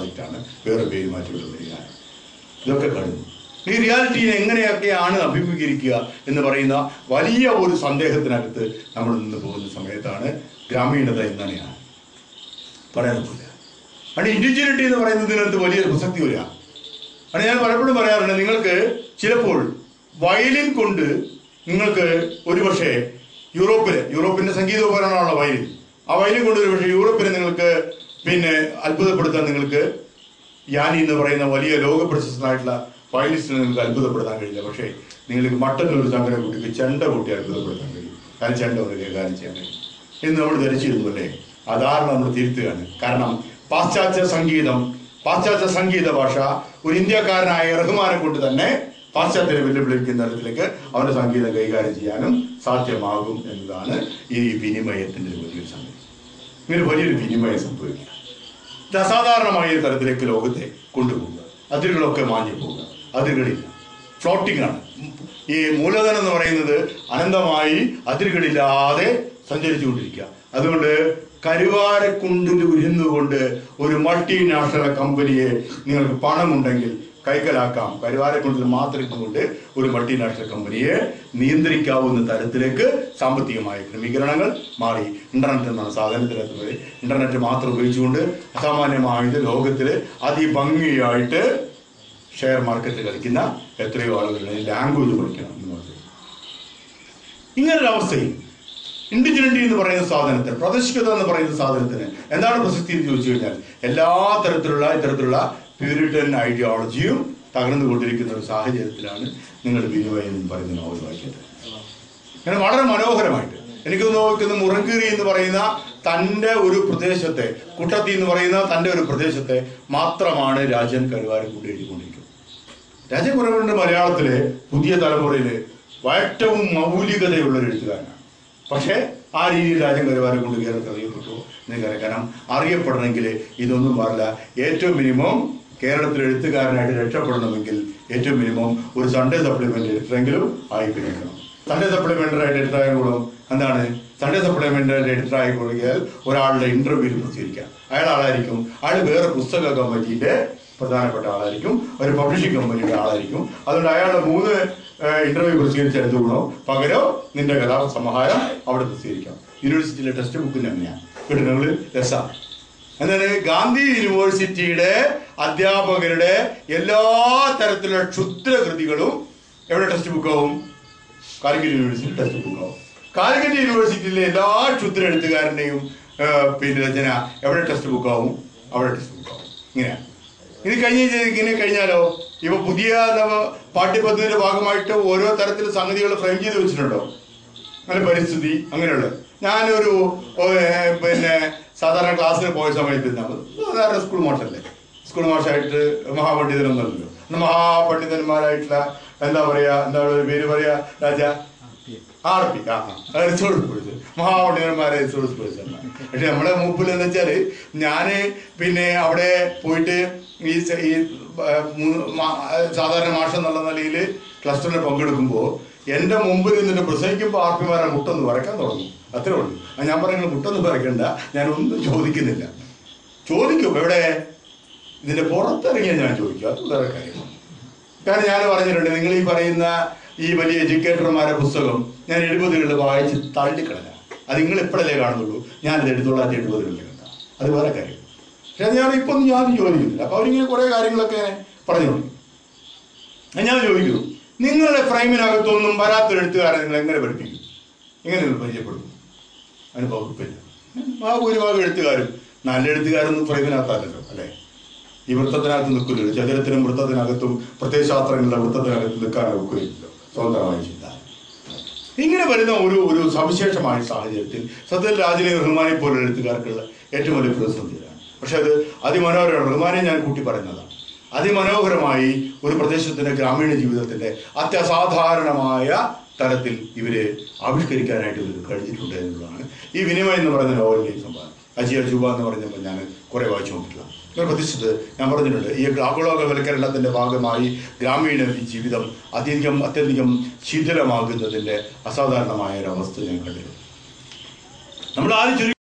പ്രോജക്റ്റാണ് വേറെ പേര് മാറ്റിയുള്ള പരിഹാരം ഇതൊക്കെ കഴിഞ്ഞു. ഈ റിയാലിറ്റിയെ എങ്ങനെയൊക്കെയാണ് അഭിമുഖീകരിക്കുക എന്ന് പറയുന്ന വലിയ ഒരു സന്ദേഹത്തിനകത്ത് നമ്മൾ നിന്ന് പോകുന്ന സമയത്താണ് ഗ്രാമീണത എങ്ങനെയാണ്? പോലെ ആണ് ഇൻഡിവിജ്വലിറ്റി എന്ന് പറയുന്നതിനകത്ത് വലിയ പ്രസക്തി വരിക. ആണ് ഞാൻ പലപ്പോഴും പറയാറുണ്ട് നിങ്ങൾക്ക് ചിലപ്പോൾ വയലിൻ കൊണ്ട് നിങ്ങൾക്ക് ഒരുപക്ഷെ യൂറോപ്പിൽ യൂറോപ്പിന്റെ സംഗീതോപകരണമാണല്ലോ വയലിൻ. ആ വയലിൻ കൊണ്ട് ഒരുപക്ഷെ യൂറോപ്പിനെ നിങ്ങൾക്ക് പിന്നെ അത്ഭുതപ്പെടുത്താൻ നിങ്ങൾക്ക് യാനി എന്ന് പറയുന്ന വലിയ ലോക പ്രശസ്തനായിട്ടുള്ള വയലിസ്റ്റിനെ നിങ്ങൾക്ക് അത്ഭുതപ്പെടുത്താൻ കഴിയില്ല. പക്ഷേ നിങ്ങൾക്ക് മട്ടന്നൂർ ചങ്കര കുട്ടിക്ക് ചെണ്ട കൂട്ടി അത്ഭുതപ്പെടുത്താൻ കഴിയും. കാരണം ചെണ്ട ഒന്ന് ഗാനം ചെയ്യാൻ കഴിയും. എന്ന് നമ്മൾ ധരിച്ചിരുന്നു അല്ലേ അതാണ് നമ്മൾ തിരുത്തുകയാണ്. കാരണം പാശ്ചാത്യ സംഗീതം പാശ്ചാത്യ സംഗീത ഭാഷ ഒരു ഇന്ത്യക്കാരനായ റഹ്മാനെ കൊണ്ട് തന്നെ പാശ്ചാത്യരെ വെല്ലുവിളിക്കുന്ന തരത്തിലേക്ക് അവന്റെ സംഗീതം കൈകാര്യം ചെയ്യാനും സാധ്യമാകും എന്നതാണ് ഈ വിനിമയത്തിന്റെ വലിയൊരു സംഗതി. ഇങ്ങനെ വലിയൊരു വിനിമയം സംഭവിക്കുക. അസാധാരണമായ ഒരു തരത്തിലേക്ക് ലോകത്തെ കൊണ്ടുപോകുക. അതിരുകളൊക്കെ മാഞ്ഞു പോകുക. അതിരുകളില്ല ഫ്ലോട്ടിംഗ് ആണ് ഈ മൂലധനം എന്ന് പറയുന്നത് അനന്തമായി അതിരുകളില്ലാതെ സഞ്ചരിച്ചുകൊണ്ടിരിക്കുക. അതുകൊണ്ട് കരുവാരക്കുണ്ടിൽ ഉരുന്നുകൊണ്ട് ഒരു മൾട്ടിനാഷണൽ കമ്പനിയെ നിങ്ങൾക്ക് പണമുണ്ടെങ്കിൽ കൈക്കലാക്കാം. കരുവാരക്കുണ്ടിൽ മാത്രം ഇട്ടുകൊണ്ട് ഒരു മൾട്ടിനാഷണൽ കമ്പനിയെ നിയന്ത്രിക്കാവുന്ന തരത്തിലേക്ക് സാമ്പത്തികമായ ക്രമീകരണങ്ങൾ മാറി. ഇന്റർനെറ്റ് എന്നാണ് സാധനത്തിലെത്തുന്നത്. ഇന്റർനെറ്റ് മാത്രം ഉപയോഗിച്ചുകൊണ്ട് അസാമാന്യമായത് ലോകത്തിൽ അതിഭംഗിയായിട്ട് ഷെയർ മാർക്കറ്റ് കളിക്കുന്ന എത്രയോ ആളുകളുടെ ലാംഗ്വേജ് പഠിക്കണം എന്ന് പറഞ്ഞു. ഇങ്ങനൊരു അവസ്ഥയിൽ ഇൻഡിജിനിറ്റി എന്ന് പറയുന്ന സാധനത്തിന് പ്രാദേശികത എന്ന് പറയുന്ന സാധനത്തിന് എന്താണ് പ്രസക്തി എന്ന് ചോദിച്ചു കഴിഞ്ഞാൽ എല്ലാ തരത്തിലുള്ള ഇത്തരത്തിലുള്ള പ്യൂരിറ്റൻ ഐഡിയോളജിയും തകർന്നുകൊണ്ടിരിക്കുന്ന ഒരു സാഹചര്യത്തിലാണ് നിങ്ങൾ വിനിമയം എന്ന് പറയുന്ന നോവൽ വായിക്കുന്നത് അങ്ങനെ വളരെ മനോഹരമായിട്ട്. എനിക്ക് നോക്കുന്ന മുറങ്കീറി എന്ന് പറയുന്ന തന്റെ ഒരു പ്രദേശത്തെ കുട്ടത്തി എന്ന് പറയുന്ന തന്റെ ഒരു പ്രദേശത്തെ മാത്രമാണ് രാജൻ കരുവാരൻ കൂടി എഴുതിക്കൊണ്ടിരിക്കുന്നത്. രാജൻ കരുവാരന്റെ മലയാളത്തിലെ പുതിയ തലമുറയിലെ ഏറ്റവും മൗലികതയുള്ള ഒരു എഴുത്തുകാരനാണ്. പക്ഷേ ആ രീതിയിൽ രാജൻ കരുവാരൻ കൊണ്ട് കേരളത്തിൽ അറിയപ്പെട്ടു എന്ന് കാരണം അറിയപ്പെടണമെങ്കിൽ ഇതൊന്നും പാടില്ല. ഏറ്റവും മിനിമം കേരളത്തിൽ എഴുത്തുകാരനായിട്ട് രക്ഷപ്പെടണമെങ്കിൽ ഏറ്റവും മിനിമം ഒരു സൺഡേ സപ്ലിമെന്റ് എഡിറ്ററെങ്കിലും ആയി കഴിയണം സൺഡേ സപ്ലിമെന്ററായിട്ട് എഡിറ്ററായ കൂടും? എന്താണ്? സൺഡേ സപ്ലിമെന്റ് എഡിറ്റർ ആയി കൊടുക്കിയാൽ ഒരാളുടെ ഇന്റർവ്യൂ പ്രസിദ്ധീകരിക്കാം. അയാൾ ആളായിരിക്കും അയാൾ വേറെ പുസ്തക കമ്പനിയുടെ പ്രധാനപ്പെട്ട ആളായിരിക്കും. ഒരു പബ്ലിഷിംഗ് കമ്പനിയുടെ ആളായിരിക്കും. അതുകൊണ്ട് അയാളുടെ മൂന്ന് ഇന്റർവ്യൂ പ്രസിദ്ധീകരിച്ച് എടുത്തു പകരോ നിന്റെ കഥാ സമാഹാരം അവിടെ പ്രസിദ്ധീകരിക്കാം. യൂണിവേഴ്സിറ്റിയിലെ ടെക്സ്റ്റ് ബുക്കിന് അങ്ങനെയാണ് കിട്ടുന്നത് രസമാണ് എന്നാൽ ഗാന്ധി യൂണിവേഴ്സിറ്റിയുടെ അധ്യാപകരുടെ എല്ലാ തരത്തിലുള്ള ക്ഷുദ്ര കൃതികളും എവിടെ ടെക്സ്റ്റ് ബുക്കാവും കാലിക്കറ്റ് യൂണിവേഴ്സിറ്റി ടെക്സ്റ്റ് ബുക്കാവും കാലിക്കറ്റ് യൂണിവേഴ്സിറ്റിയിലെ എല്ലാ ക്ഷുദ്ര എഴുത്തുകാരന്റെയും പിന്നെ രചന എവിടെ ടെക്സ്റ്റ് ബുക്കാവും അവിടെ ടെക്സ്റ്റ് ബുക്കാവും ഇങ്ങനെ. ഇത് കഴിഞ്ഞ് ഇങ്ങനെ കഴിഞ്ഞാലോ? ഇപ്പൊ പുതിയ പാഠ്യപദ്ധതിയുടെ ഭാഗമായിട്ട് ഓരോ തരത്തിലുള്ള സംഗതികൾ ഫ്രെയിം ചെയ്ത് വെച്ചിട്ടുണ്ടോ? അങ്ങനെ പരിസ്ഥിതി അങ്ങനെയുള്ള ഞാനൊരു പിന്നെ സാധാരണ ക്ലാസ്സിൽ പോയ സമയത്ത് സാധാരണ സ്കൂൾ മാഷല്ലേ സ്കൂൾ മാഷായിട്ട് മഹാപണ്ഡിതനൊന്നുമല്ലോ മഹാപണ്ഡിതന്മാരായിട്ടുള്ള എന്താ പറയാ എന്താ പേര് പറയാ രാജ? ആർ പി ആ റിസോഴ്സ് മഹാപണ്ഡിതന്മാരെ റിസോഴ്സ് പക്ഷെ നമ്മളെ മൂപ്പിൽ എന്ന് വെച്ചാൽ ഞാൻ പിന്നെ അവിടെ പോയിട്ട് ഈ സാധാരണ മാഷം എന്നുള്ള നിലയിൽ ക്ലസ്റ്ററിൽ പങ്കെടുക്കുമ്പോൾ എന്റെ മുമ്പിൽ നിന്നിട്ട് പ്രസംഗിക്കുമ്പോൾ ആർ പിമാരെ മുട്ടൊന്ന് വരയ്ക്കാൻ തുടങ്ങും. അത്രേ ഉള്ളൂ. ഞാൻ പറയുന്നത് മുട്ടൊന്നും വരയ്ക്കണ്ട. ഞാനൊന്നും ചോദിക്കുന്നില്ല. ചോദിക്കും. എവിടെ? ഇതിന്റെ പുറത്തിറങ്ങിയാൽ ഞാൻ ചോദിക്കും. അത് വേറെ കാര്യമാണ്. കാരണം ഞാൻ പറഞ്ഞിട്ടുണ്ട് നിങ്ങൾ ഈ പറയുന്ന ഈ വലിയ എഡ്യൂക്കേറ്റർമാരുടെ പുസ്തകം ഞാൻ എഴുപതുകളിൽ വായിച്ച് തള്ളിക്കളഞ്ഞ അത് നിങ്ങൾ ഇപ്പോഴല്ലേ കാണുന്നുള്ളൂ. ഞാനത് എഴുതി തൊള്ളായിരത്തി എഴുപതുകളിൽ കണ്ട. അത് വേറെ കാര്യം. പക്ഷെ ഞാൻ ഇപ്പം ഞാൻ ചോദിക്കുന്നില്ല അപ്പോൾ അവരിങ്ങനെ കുറേ കാര്യങ്ങളൊക്കെ പറഞ്ഞു ഞാൻ ചോദിക്കുന്നു നിങ്ങളുടെ ഫ്രെയിമിനകത്തൊന്നും വരാത്തൊരു എഴുത്തുകാരെ നിങ്ങൾ എങ്ങനെ പഠിപ്പിക്കും? എങ്ങനെ നിങ്ങൾ പരിചയപ്പെടും അതിന് വകുപ്പില്ല ആ ഭൂരിഭാഗം എഴുത്തുകാരും നല്ല എഴുത്തുകാരൊന്നും ഫ്രെയിമിനകത്താണല്ലോ അല്ലേ? ഈ വൃത്തത്തിനകത്ത് നിൽക്കില്ലല്ലോ ചതുരത്തിനും വൃത്തത്തിനകത്തും പ്രത്യയശാസ്ത്രങ്ങളുടെ വൃത്തത്തിനകത്ത് നിൽക്കാൻ ഒക്കുകയില്ലല്ലോ സ്വന്തമായി ചിന്ത. ഇങ്ങനെ വരുന്ന ഒരു ഒരു സവിശേഷമായ സാഹചര്യത്തിൽ സത്യത്തിൽ രാജിനെ റഹ്മാനെ പോലെ എഴുത്തുകാർക്കുള്ള ഏറ്റവും വലിയ പ്രതിസന്ധിയാണ് പക്ഷെ അത് അതിമനോഹരമാണ്. റഹ്മാനെ ഞാൻ കൂട്ടി പറയുന്നതാണ് അതിമനോഹരമായി ഒരു പ്രദേശത്തിന്റെ ഗ്രാമീണ ജീവിതത്തിന്റെ അത്യസാധാരണമായ തരത്തിൽ ഇവരെ ആവിഷ്കരിക്കാനായിട്ട് ഇവർക്ക് കഴിഞ്ഞിട്ടുണ്ട് എന്നുള്ളതാണ്. ഈ വിനിമയം എന്ന് പറയുന്ന നോവലിന്റെ സംഭവം അജി അജൂബ എന്ന് പറഞ്ഞപ്പോൾ ഞാൻ കുറേ വായിച്ചു ഞാൻ പ്രതീക്ഷിച്ചത് ഞാൻ പറഞ്ഞിട്ടുണ്ട് ഈ ആഗോളവൽക്കരണത്തിന്റെ ഭാഗമായി ഗ്രാമീണ ജീവിതം അത്യധികം അത്യധികം ശിഥിലമാകുന്നതിന്റെ അസാധാരണമായ ഒരു അവസ്ഥ ഞാൻ കണ്ടിരുന്നു. നമ്മൾ ആദ്യം